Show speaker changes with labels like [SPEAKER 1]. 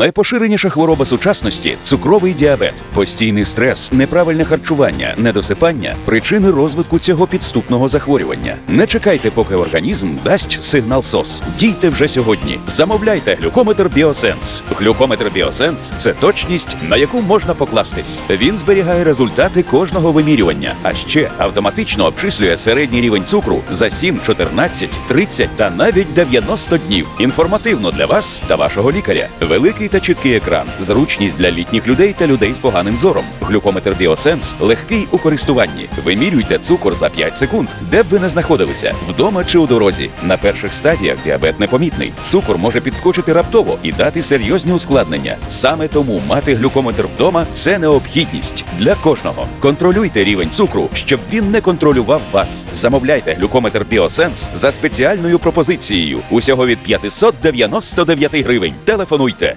[SPEAKER 1] Найпоширеніша хвороба сучасності цукровий діабет, постійний стрес, неправильне харчування, недосипання причини розвитку цього підступного захворювання. Не чекайте, поки організм дасть сигнал СОС. Дійте вже сьогодні. Замовляйте глюкометр Біосенс. Глюкометр Біосенс це точність, на яку можна покластись. Він зберігає результати кожного вимірювання, а ще автоматично обчислює середній рівень цукру за 7, 14, 30 та навіть 90 днів. Інформативно для вас та вашого лікаря. Великий та чіткий екран, зручність для літніх людей та людей з поганим зором. Глюкометр Біосенс легкий у користуванні. Вимірюйте цукор за 5 секунд, де б ви не знаходилися, вдома чи у дорозі. На перших стадіях діабет непомітний. Цукор може підскочити раптово і дати серйозні ускладнення. Саме тому мати глюкометр вдома це необхідність для кожного. Контролюйте рівень цукру, щоб він не контролював вас. Замовляйте глюкометр Біосенс за спеціальною пропозицією. Усього від 599 гривень. Телефонуйте.